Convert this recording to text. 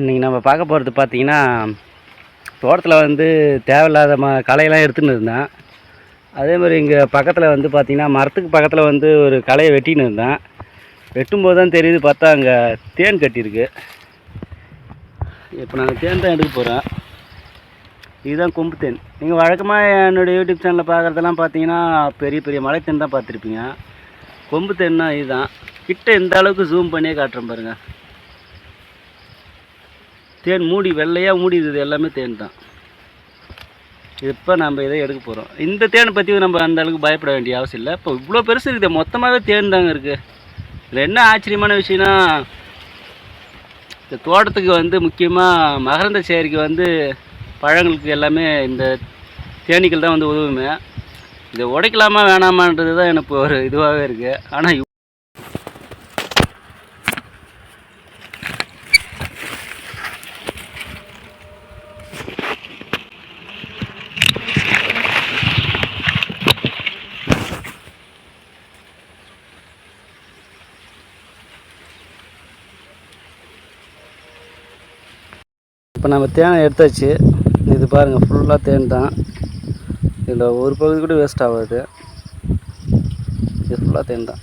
இன்றைக்கி நம்ம பார்க்க போகிறது பார்த்தீங்கன்னா தோட்டத்தில் வந்து தேவையில்லாத ம களையெல்லாம் எடுத்துன்னு இருந்தேன். அதே மாதிரி இங்கே பக்கத்தில் வந்து பார்த்திங்கன்னா மரத்துக்கு பக்கத்தில் வந்து ஒரு களையை வெட்டின்னு இருந்தேன். வெட்டும்போது தான் தெரியுது பார்த்தா அங்கே தேன் கட்டியிருக்கு. இப்போ நாங்கள் தேன் தான் எடுக்க போகிறேன் இதுதான் கொம்பு தேன். நீங்கள் வழக்கமாக என்னுடைய யூடியூப் சேனலில் பார்க்குறதெல்லாம் பார்த்தீங்கன்னா பெரிய பெரிய மலை தேன் தான் பார்த்துருப்பீங்க. கொம்பு தேன்னா இதுதான். கிட்ட இந்த அளவுக்கு ஜூம் பண்ணியே காட்டுறேன் பாருங்கள் தேன் மூடி வெள்ளையாக மூடி எல்லாமே தேன் தான். இப்போ நம்ம இதை எடுக்க போகிறோம் இந்த தேனை பற்றி நம்ம அந்த அளவுக்கு பயப்பட வேண்டிய அவசியம் இல்லை. இப்போ இவ்வளோ பெருசு இருக்குது. மொத்தமாகவே தேன் தாங்க இருக்குது இதில் என்ன ஆச்சரியமான விஷயம்னா இந்த தோட்டத்துக்கு வந்து முக்கியமாக மகரந்த சேரிக்கு வந்து பழங்களுக்கு எல்லாமே இந்த தேனீக்கள் தான் வந்து உதவுமே. இதை உடைக்கலாமா வேணாமான்றது தான் எனக்கு ஒரு இதுவாகவே இருக்குது ஆனால் இப்போ நம்ம தேனை எடுத்தாச்சு. இது பாருங்கள் ஃபுல்லாக தேன் தான். இதில் ஒரு பகுதி கூட வேஸ்ட் ஆகாது. இது ஃபுல்லாக தேன் தான்.